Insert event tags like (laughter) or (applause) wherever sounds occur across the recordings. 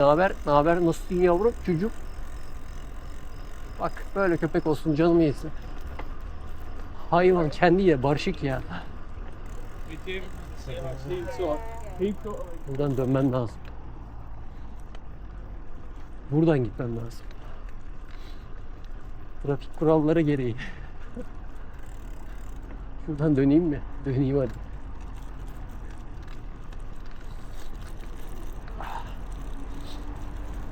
Ne haber? Ne haber? Nasılsın yavrum? Çocuk. Bak böyle köpek olsun canımı yesin. Hayvan kendi ye barışık ya. Buradan dönmen lazım. Buradan gitmem lazım. Trafik kuralları gereği. (laughs) Şuradan döneyim mi? Döneyim hadi.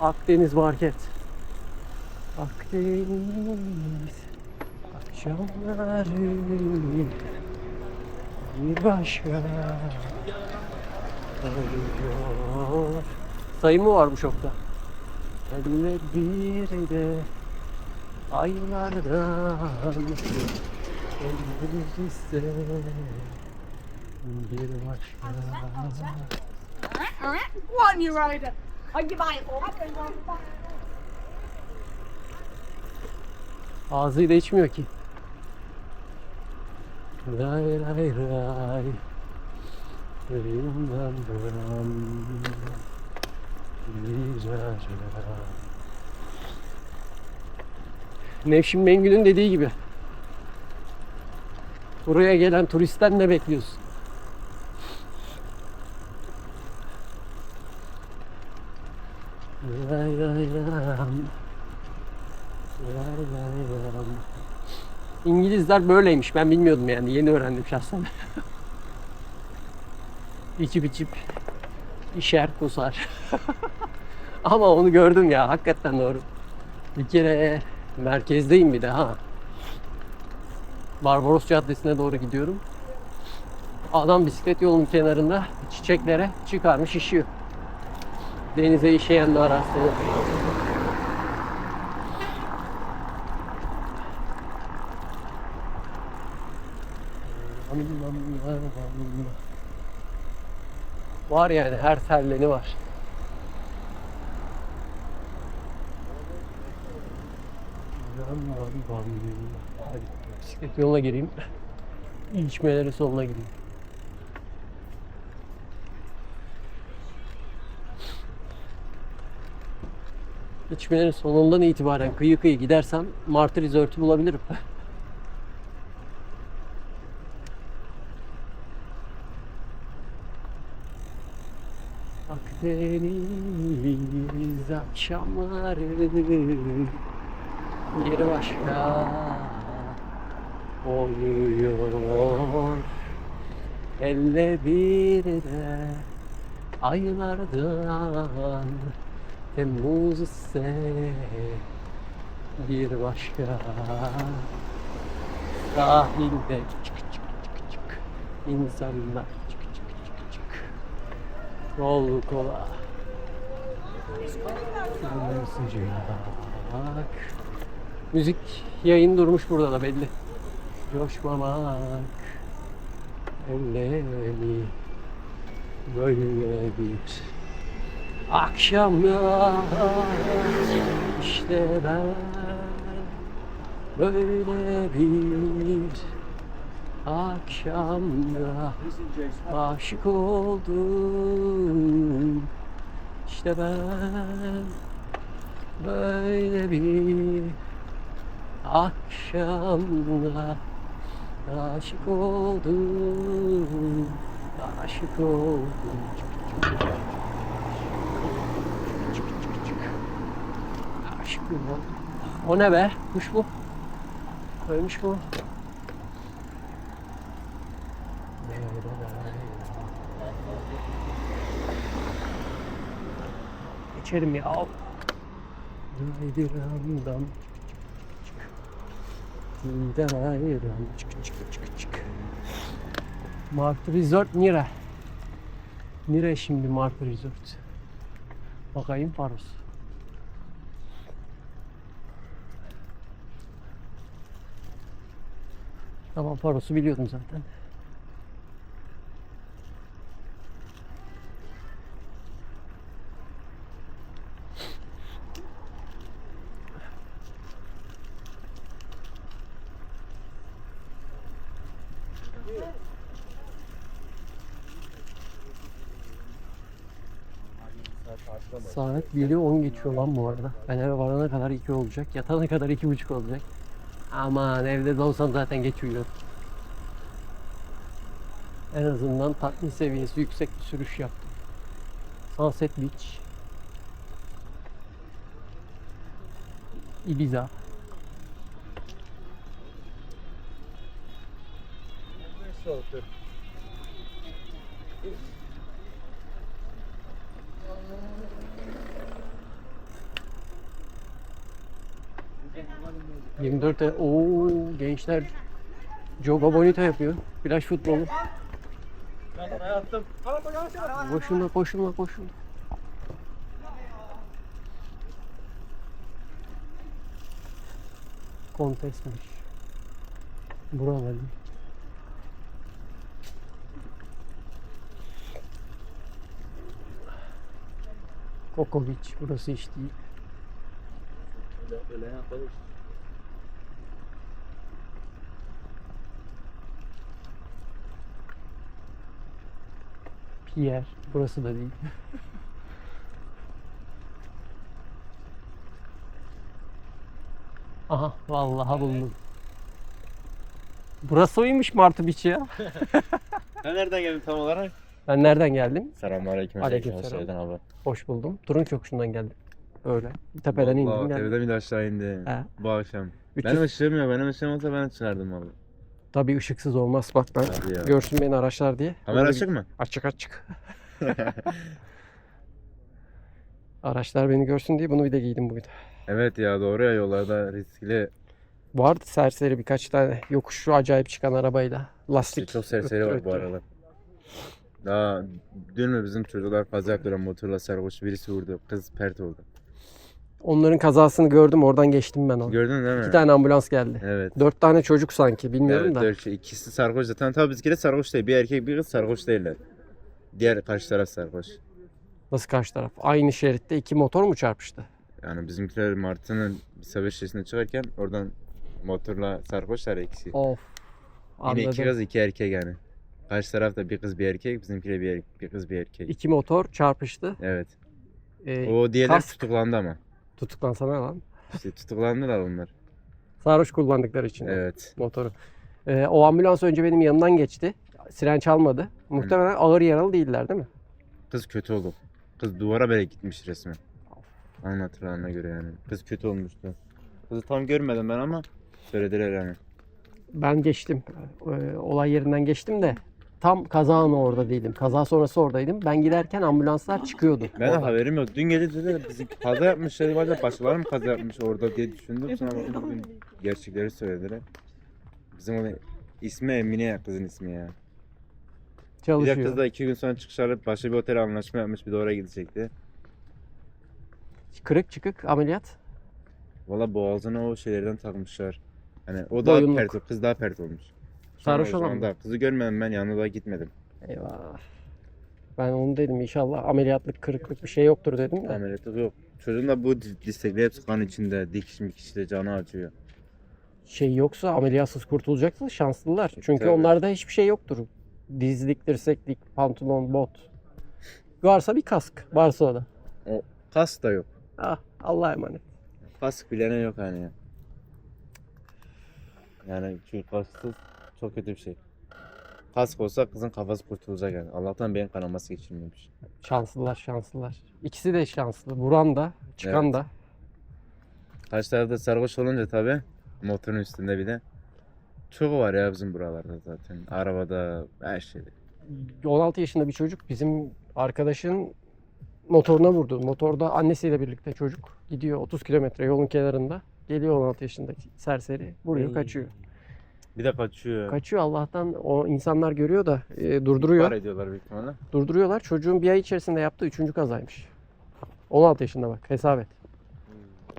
Akdeniz Market Akdeniz Akşamları Bir başka Arıyor Sayı mı var bu şokta? Elle bir de Aylardan Elimiz ise Bir başka One you rider. Buying for? Ağzıyla içmiyor ki. Ray ray ray. Nevşin Mengü'nün dediği gibi. Buraya gelen turistten ne bekliyorsun? Ray ray ram. Ray ray ram. İngilizler böyleymiş. Ben bilmiyordum yani. Yeni öğrendim şahsen. içip içip işer kusar. (laughs) Ama onu gördüm ya. Hakikaten doğru. Bir kere merkezdeyim bir de ha. Barbaros Caddesi'ne doğru gidiyorum. Adam bisiklet yolunun kenarında çiçeklere çıkarmış işiyor. Denize işeyenler rastladı. Var yani her terleni var. Hadi bisiklet yoluna gireyim. İçmeleri sonuna gireyim. İçmelerin sonundan itibaren kıyı kıyı gidersem Martı Resort'u bulabilirim. Akdeniz akşamları bir başka oluyor. Elle bir de aylardan Temmuz ise bir başka. Sahilde çık çık çık çık. İnsanlar çık çık çık çık Kol kola sıcak Müzik yayın durmuş burada da belli. Coşmamak Öyle Böyle bir Akşamlar işte ben. Böyle bir akşamda aşık oldum. İşte ben böyle bir akşamda aşık oldum aşık oldum. Aşık oldum. O ne be? Kuş bu. Ölmüş mu İçerim ya. Haydi hayram. Çık çık çık çık. Martı Resort Nire. Nire şimdi Martı Resort. Bakayım Faros. Tamam Faros'u biliyordum zaten. Saat 1'i 10 geçiyor lan bu arada. Ben eve varana kadar 2 olacak. Yatana kadar 2.30 olacak. Aman evde de olsam zaten geç uyuyorum. En azından tatmin seviyesi yüksek bir sürüş yaptım. Sunset Beach. Ibiza. ...24 e- Oo gençler... ...Joga Bonito yapıyor. Plaj futbolu. Koşun da koşun da koşun. Kontesmiş. Buralar. Beach. Burası hiç değil. Pierre. Burası da değil. Aha vallahi buldum. Burası oymuş Martı Beach ya. (laughs) Sen nereden geldin tam olarak? Ben nereden geldim? Selamünaleyküm. Aleykümselam. Şeyden abi. Hoş buldum. Turun Köküşü'nden geldim. Öyle. Tepeden indim Vallahi geldim. tepeden bir de aşağı indi. He. Bu akşam. 300 Benim ışığım yok. Benim ışığım olsa ben çıkardım abi. Tabii ışıksız olmaz. Bak ben ya. görsün beni araçlar diye. Kamera Öyle açık mı? Açık açık. (laughs) (laughs) Araçlar beni görsün diye bunu bir de giydim bugün. Evet ya doğru ya yollarda riskli. Vardı serseri birkaç tane yokuşu acayip çıkan arabayla. Lastik. Çok serseri öttü var bu öttü. aralar. Daha dün mü bizim çocuklar kaza yaptılar motorla sarhoş birisi vurdu. Kız pert oldu. Onların kazasını gördüm oradan geçtim ben onu. Gördün değil mi? İki tane ambulans geldi. Evet. Dört tane çocuk sanki bilmiyorum evet, da. dört. İkisi sarhoş zaten. Tabii bizimkiler sarhoş değil. Bir erkek bir kız sarhoş değiller. Diğer karşı taraf sarhoş. Nasıl karşı taraf? Aynı şeritte iki motor mu çarpıştı? Yani bizimkiler Martı'nın savaş şişesine çıkarken oradan motorla sarhoşlar ikisi. Of. Yine Anladım. iki kız iki erkek yani. Karşı tarafta bir kız bir erkek, bizimkiler bir, er- bir kız bir erkek. İki motor çarpıştı. Evet. Ee, O diğerler kask. tutuklandı ama. Tutuklansana lan. İşte tutuklandılar onlar. Sarhoş kullandıkları için. Evet. motoru. Ee, o ambulans önce benim yanımdan geçti. Siren çalmadı. Muhtemelen ağır yaralı değiller değil mi? Kız kötü oldu. Kız duvara böyle gitmiş resmen. Anlatılanına göre yani. Kız kötü olmuştu. Kızı tam görmedim ben ama söylediler yani. Ben geçtim. Ee, olay yerinden geçtim de tam kaza anı orada değilim. Kaza sonrası oradaydım. Ben giderken ambulanslar çıkıyordu. Ben de Oradan. haberim yok. Dün gece dediler bizim kaza yapmış dedim acaba başkaları mı kaza yapmış orada diye düşündüm. Sonra bugün gerçekleri söylediler. Bizim o ismi Emine ya kızın ismi ya. Bir de Çalışıyor. kız da iki gün sonra çıkış alıp başka bir otele anlaşma yapmış bir de oraya gidecekti. Kırık çıkık ameliyat. Valla boğazına o şeylerden takmışlar. Hani o daha Boyunluk. pert, kız daha pert olmuş. Sarhoş o olan da Kızı görmedim ben yanına da gitmedim. Eyvah. Ben onu dedim inşallah ameliyatlık kırıklık bir şey yoktur dedim de. Ameliyatı yok. Çocuğun da bu distekli hepsi kan içinde. Dikiş mikiş de canı acıyor. Şey yoksa ameliyatsız kurtulacaksa şanslılar. Çünkü Tabii. onlarda hiçbir şey yoktur. Dizlik, dirseklik, pantolon, bot. Varsa bir kask. Varsa o da. Kask da yok. Ah Allah'a emanet. Kask bilene yok hani ya. Yani çünkü kasksız çok kötü bir şey. Kask olsa kızın kafası kurtulacak yani. Allah'tan beyin kanaması geçirmemiş. Şanslılar şanslılar. İkisi de şanslı. Vuran da çıkan Evet. da. Karşı tarafta sarhoş olunca tabi motorun üstünde bir de. Çok var ya bizim buralarda zaten. Arabada her şeyde. 16 yaşında bir çocuk bizim arkadaşın motoruna vurdu. Motorda annesiyle birlikte çocuk gidiyor 30 kilometre yolun kenarında. Geliyor 16 yaşındaki serseri. Vuruyor Ey. kaçıyor. Bir de kaçıyor. Kaçıyor Allah'tan o insanlar görüyor da e, durduruyor. Var ediyorlar büyük ihtimalle. Durduruyorlar. Çocuğun bir ay içerisinde yaptığı üçüncü kazaymış. 16 yaşında bak hesap et.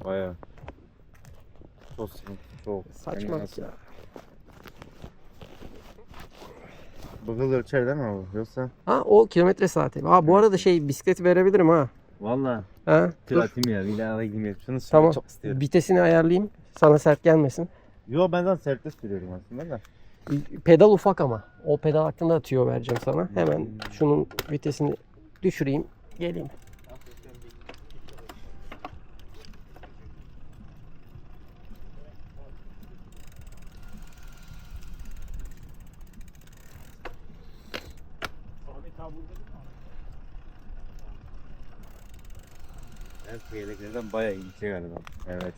Baya. Çok sıkıntı. Çok. Saçmalık ya. Bakıl ölçer değil mi abi? Yoksa? Ha o kilometre saati. Ha bu arada şey bisikleti verebilirim ha. Valla. Ha dur. Platin ya. Bir daha alayım ya. Şunu Tamam. çok istiyorum. Vitesini ayarlayayım. Sana sert gelmesin. Yo ben zaten sertte sürüyorum aslında da. Pedal ufak ama. O pedal hakkında tüyo vereceğim sana. Hemen şunun vitesini düşüreyim. Geleyim. Evet yeleklerden bayağı ince galiba. Evet.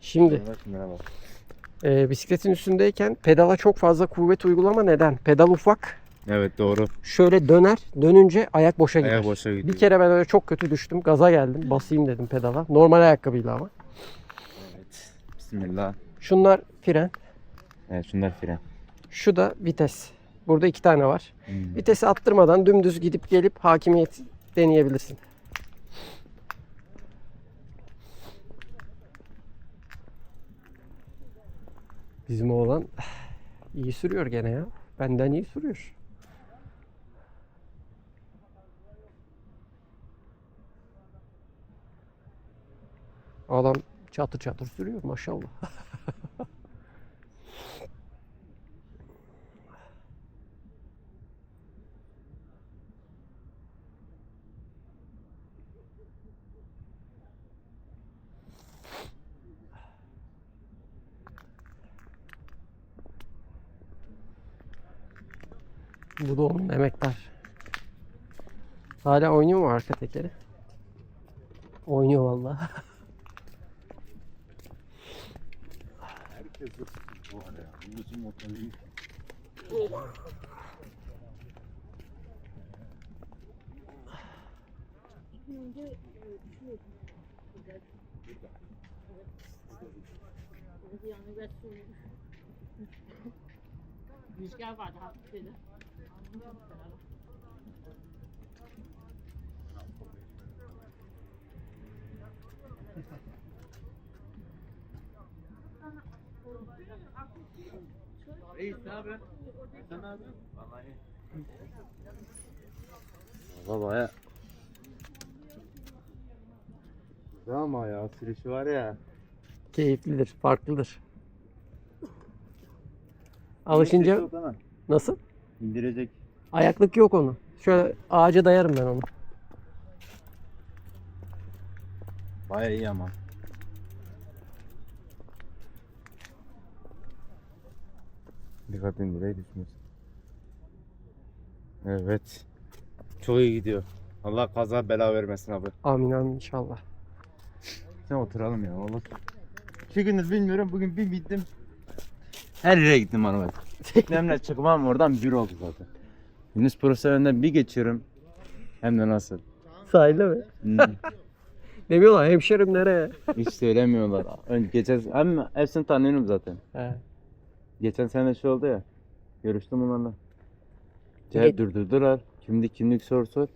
Şimdi şunlara bak. E, bisikletin üstündeyken pedala çok fazla kuvvet uygulama neden? Pedal ufak. Evet doğru. Şöyle döner. Dönünce ayak boşa gider. Ayak boşa gidiyor. Bir kere ben öyle çok kötü düştüm. Gaza geldim. Basayım dedim pedala. Normal ayakkabıyla ama. Evet. Bismillah. Şunlar fren. Evet şunlar fren. Şu da vites. Burada iki tane var. Hmm. Vitesi attırmadan dümdüz gidip gelip hakimiyet deneyebilirsin. Bizim oğlan iyi sürüyor gene ya. Benden iyi sürüyor. Adam çatır çatır sürüyor maşallah. (laughs) Bu da onun emektar. Hala oynuyor mu arka tekeri? Oynuyor vallahi. (laughs) Herkes bu araya. Bu bizim motoru. Rüzgar vardı hafif dedi. Valla baya. Ama ya sürüşü var ya. Keyiflidir, farklıdır. Alışınca nasıl? İndirecek. Ayaklık yok onu. Şöyle ağaca dayarım ben onu. Baya iyi ama. Dikkatin direğe düşmüş. Evet. Çok iyi gidiyor. Allah kaza bela vermesin abi. Amin amin inşallah. Sen oturalım ya olur. İki gündür bilmiyorum bugün bir bittim. Her yere gittim hanım. Nemle çıkmam oradan bir oldu zaten. Yunus profesyonelden bir geçiyorum. Hem de nasıl. Sahilde mi? Hmm, Demiyorlar hemşerim nereye? Hiç söylemiyorlar. Önce geçen hem hepsini tanıyorum zaten. He. Geçen sene şey oldu ya. Görüştüm onlarla. Ge- Cevap durdurdular. Kimlik kimlik sor sor.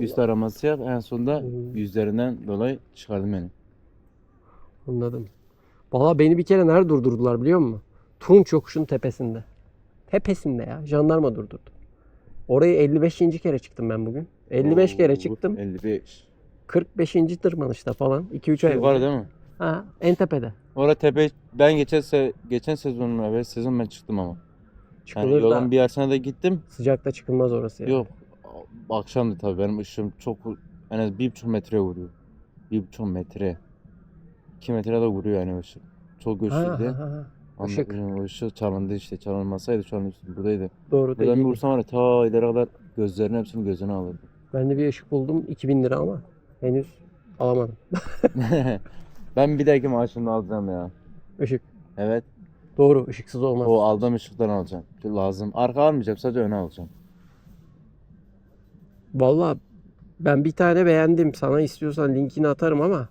Üst Allah. araması yap. En sonunda Hmm. yüzlerinden dolayı çıkardım beni. Anladım. Valla beni bir kere nerede durdurdular biliyor musun? Tunç yokuşun tepesinde. Tepesinde ya. Jandarma durdurdu. Orayı 55. kere çıktım ben bugün. 55 kere Oo, çıktım. 55. 45. tırmanışta falan. 2-3 ay oldu. değil mi? Ha, en tepede. Orada tepe ben geçen se geçen sezonun evvel sezon ben çıktım ama. Yani Çıkılır yolun da bir yersine de gittim. sıcakta çıkılmaz orası ya. Yok. Akşamdı tabii benim ışığım çok en az bir buçuk metre vuruyor. Bir buçuk metre. İki metre de vuruyor yani ışık. Çok Ha, güçlüydü. ha, ha. Ondan ışık. sonra O ışık çalındı işte. Çalınmasaydı şu an üstü buradaydı. Doğru Buradan bir değil. vursam var ya ta ileri kadar gözlerini hepsini gözüne alırdı. Ben de bir ışık buldum 2000 lira ama henüz alamadım. (laughs) ben bir dahaki maaşımda alacağım ya. Işık. Evet. Doğru ışıksız olmaz. O aldığım ışıktan alacağım. Lazım. Arka almayacağım sadece öne alacağım. Vallahi ben bir tane beğendim. Sana istiyorsan linkini atarım ama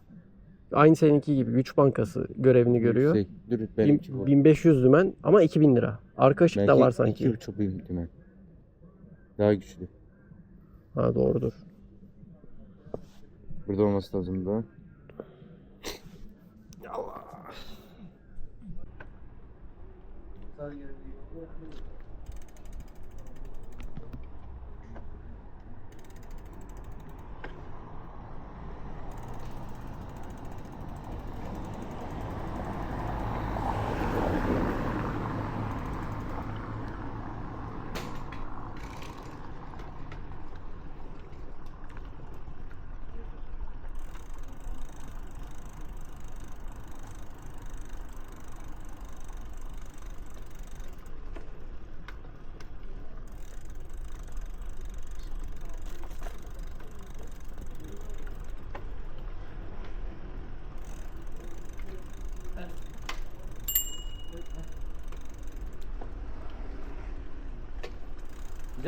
aynı seninki gibi güç bankası görevini görüyor. Yüksek. Benimki bu. 1500 dümen ama 2000 lira. Arka ışık da var sanki. iki buçuk bin değil mi? Daha güçlü. Ha doğrudur. Burada olması lazım da.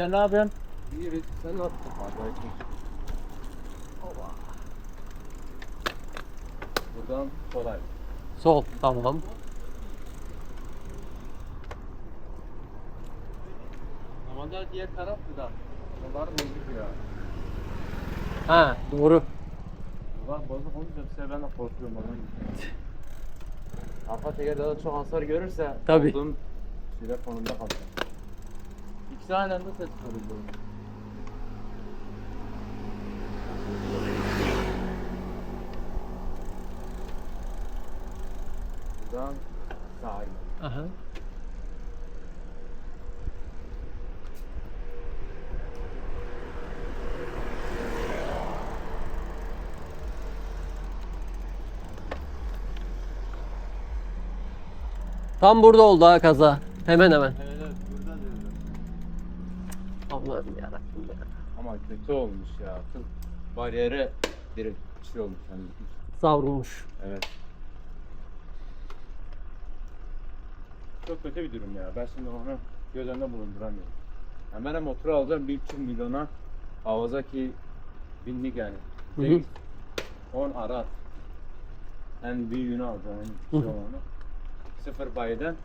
Güzel ne yapıyorsun? İyi sen ne yaptın? Buradan kolay. Sol tamam. Normalde diğer taraftı da. Onlar bozuk ya. Ha doğru. Ulan bozuk olunca bir ben de korkuyorum ondan. (laughs) Arka tekerde de çok hasar görürse Tabii. olduğum şeyler konumda kalacak. İkisi aynı anda ses çıkarıyor. Buradan sahil. Aha. Tam burada oldu ha kaza. Hemen hemen. Evet. Allah'ım yarabbim ya. Ama kötü olmuş ya. Kız bariyere direkt şey olmuş hani. Savrulmuş. Evet. Çok kötü bir durum ya. Ben şimdi onu göz önünde bulunduramıyorum. Yani ben de motoru alacağım 1,5 milyona Kawasaki binlik yani. Hı hı. 8, 10 Arat. En büyüğünü alacağım. En hı. olanı. Sıfır bayiden.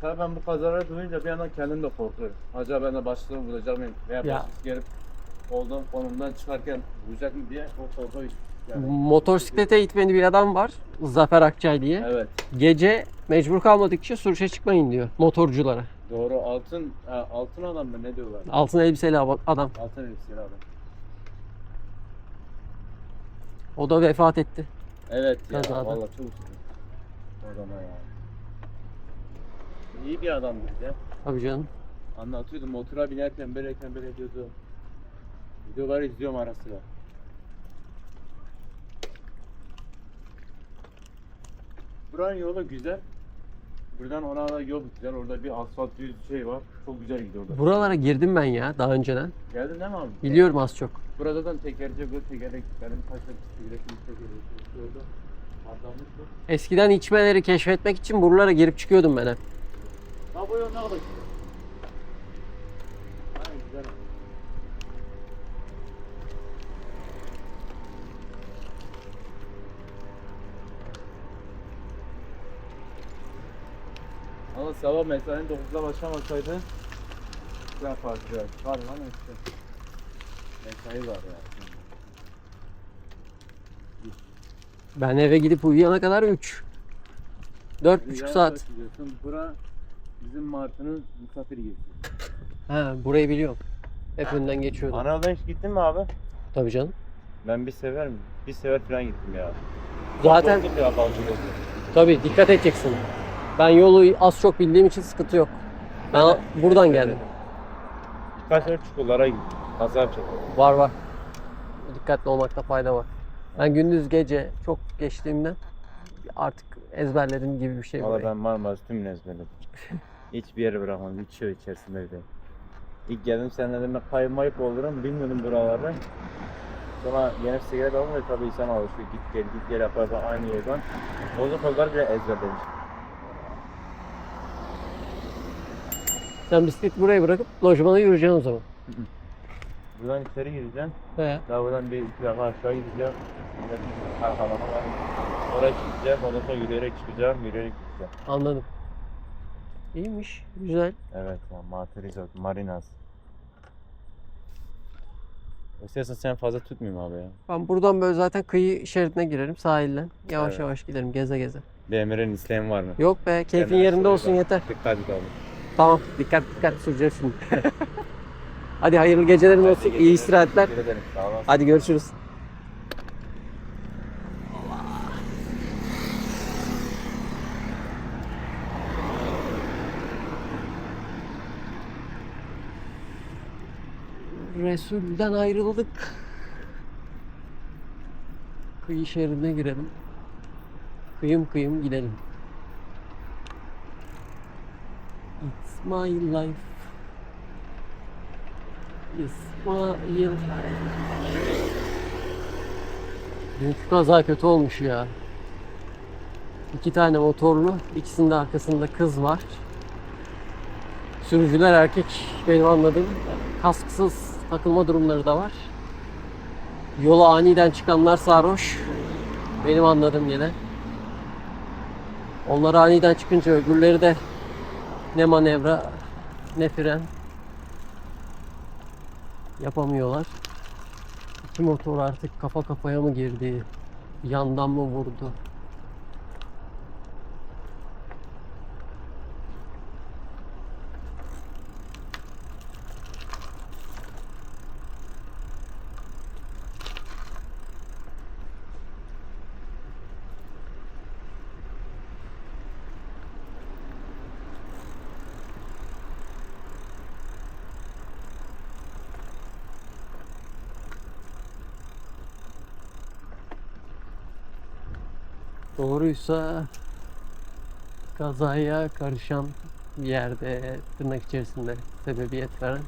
Tabii ben bu kazaları duyunca bir yandan kendim de korkuyorum. Acaba ben de başlığını vuracak mıyım? Veya Ya. başlık gelip olduğum konumdan çıkarken vuracak mı diye o korku yani. Motosiklete eğitmeni bir adam var. Zafer Akçay diye. Evet. Gece mecbur kalmadıkça sürüşe çıkmayın diyor motorculara. Doğru altın e, altın adam mı ne diyorlar? Altın elbiseli ab- adam. Altın elbiseli adam. O da vefat etti. Evet ya Kazada. vallahi çok üzüldüm. O zaman ya. İyi bir adamdı ya. Tabii canım. Anlatıyordu motora binerken böyleyken böyle diyordu. Videoları izliyorum ara sıra. Buranın yolu güzel. Buradan ona da yol güzel. Orada bir asfalt düz şey var. Çok güzel gidiyor orada. Buralara girdim ben ya daha önceden. Geldin değil mi abi? Biliyorum az çok. Burada da tekerci bu tekerlek benim taşla tekerlek bu. Eskiden içmeleri keşfetmek için buralara girip çıkıyordum ben hep. Ha bu yol ne kadar güzel. Aynen güzel. Ama sabah mesainin 9'da başlamasaydı güzel partiler. Var lan işte. Mesai var ya. Ben eve gidip uyuyana kadar 3. 4,5 Rüzgar saat. Bura bizim Martı'nın misafir girişi. Ha, burayı biliyorum. Hep önden geçiyordum. Anadolu'dan hiç gittin mi abi? Tabii canım. Ben bir sever mi? Bir sefer falan gittim ya. Zaten ya oldu. tabii dikkat edeceksin. Ben yolu az çok bildiğim için sıkıntı yok. Ben buradan geldim. Birkaç sefer çukurlara gittim. Kaza. Var var. Dikkatli olmakta fayda var. Ben gündüz gece çok geçtiğimden artık ezberledim gibi bir şey. Valla burayı. ben Marmaris tümünü ezberledim. Hiçbir yere bırakmadım. İçiyor içerisinde bir de. İlk geldim sen dedim ben kaymayıp olurum. Bilmiyordum buraları. Sonra yeni sigara alınca tabii insan alışıyor. Git gel git gel yapar falan aynı yoldan. Bozuk yollar bile ezberlemiş. Sen bisikleti buraya bırakıp lojmana yürüyeceksin o zaman. (laughs) Buradan içeri gireceğim. He. Daha buradan bir iki dakika aşağı gideceğim. Arkalama var. Oraya çıkacağım. Ondan sonra yürüyerek çıkacağım. Yürüyerek gideceğim. Anladım. İyiymiş. Güzel. Evet ya Martı Resort, Marinas. İstersen sen fazla tutmayayım abi ya. Ben buradan böyle zaten kıyı şeridine girerim sahilden. Yavaş Evet. yavaş giderim geze geze. Bir Emre'nin isteğin var mı? Yok be keyfin Hemen yerinde olsun bak. yeter. Dikkat et abi. Tamam dikkat dikkat süreceğim şimdi. (laughs) Hadi hayırlı gecelerin olsun. iyi istirahatler. Teşekkür ederim. Sağ olasın. Hadi görüşürüz. Resul'den ayrıldık. Kıyı şeridine girelim. Kıyım kıyım gidelim. It's my life. İsmail. Dünkü kaza kötü olmuş ya. İki tane motorlu, ikisinin de arkasında kız var. Sürücüler erkek benim anladığım. Kasksız takılma durumları da var. Yola aniden çıkanlar sarhoş. Benim anladığım yine. Onlar aniden çıkınca öbürleri de ne manevra ne fren yapamıyorlar. İki motor artık kafa kafaya mı girdi? Yandan mı vurdu? Doğruysa kazaya karışan bir yerde tırnak içerisinde sebebiyet veren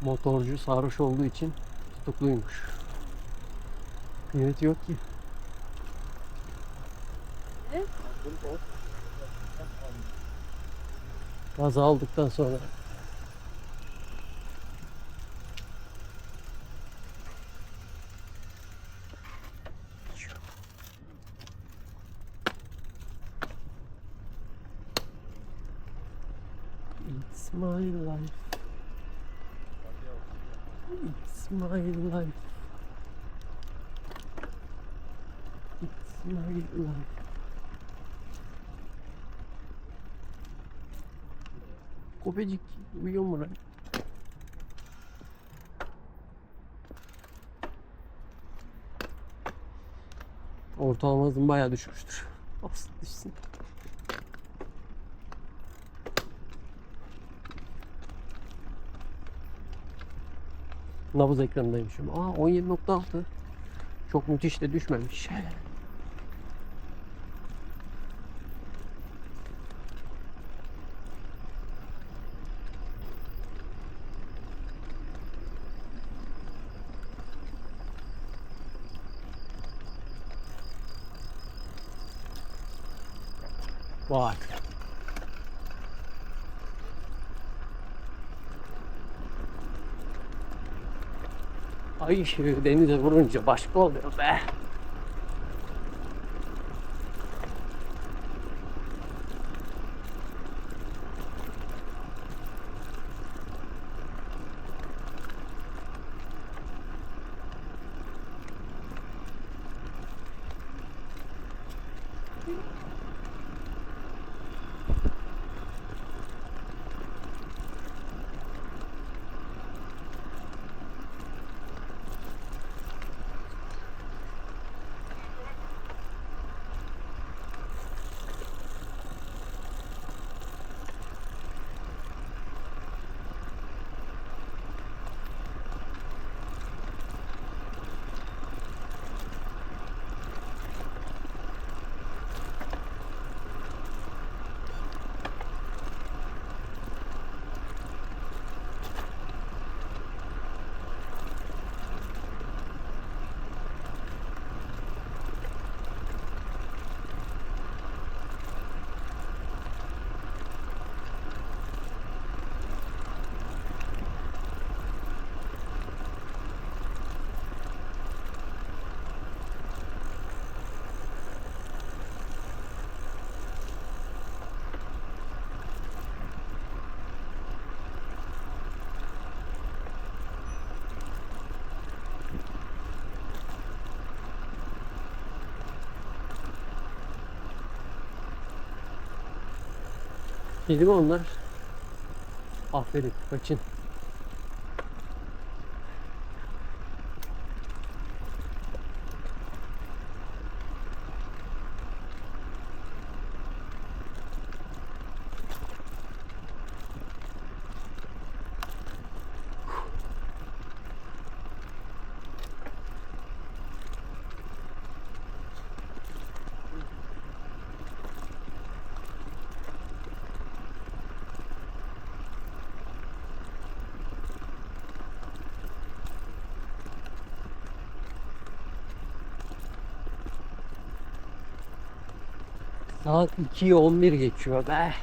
motorcu sarhoş olduğu için tutukluymuş. Kıymeti yok ki. Kaza olduktan sonra It's my life. It's my life. My life. Kopecik uyuyor mu lan? Ortalama hızım bayağı düşmüştür. Olsun düşsün. Nabız ekranındaymışım. Aa 17.6. Çok müthiş de düşmemiş. (laughs) Vay. Ay ışığı denize vurunca başka oluyor be. Kedi mi onlar? Aferin kaçın. Saat 2'ye 11 geçiyor be.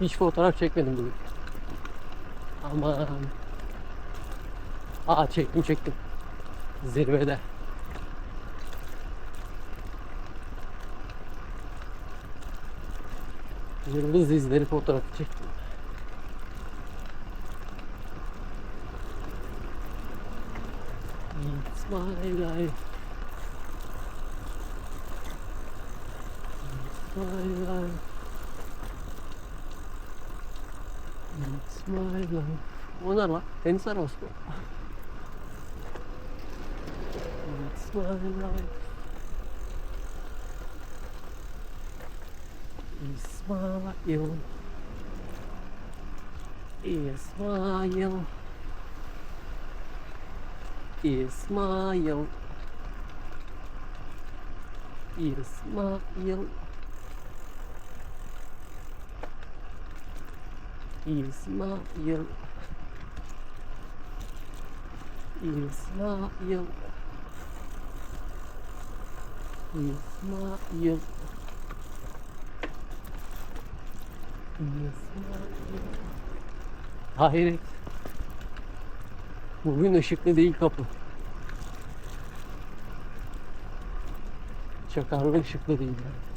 Hiç fotoğraf çekmedim bugün. Aman. Aa çektim çektim. Zirvede. Yıldız izleri fotoğrafı çektim. It's my life. It's my life. It's my life. O ne lan? Tenis arabası blowing on. И смайл, и смайл, и смайл, и смайл. Ismail Ismail İsmail. İsmail. Hayret. Bugün ışıklı değil kapı. Çakarlı ışıklı değil. yani.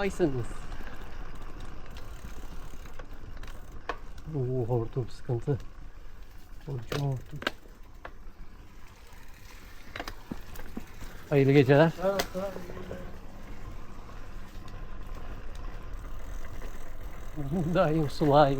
yapmaysınız. Oo, hortum sıkıntı. Hortum hortum. Hayırlı geceler. Evet, (laughs) evet. Daim sulayı.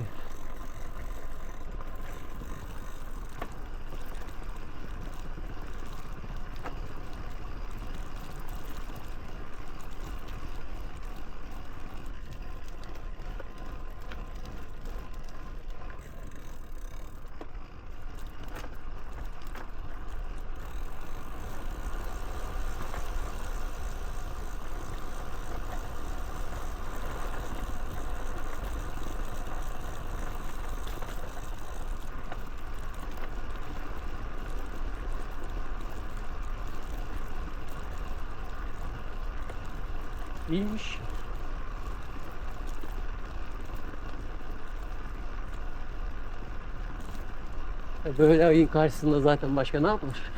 Böyle ayın karşısında zaten başka ne yapılır?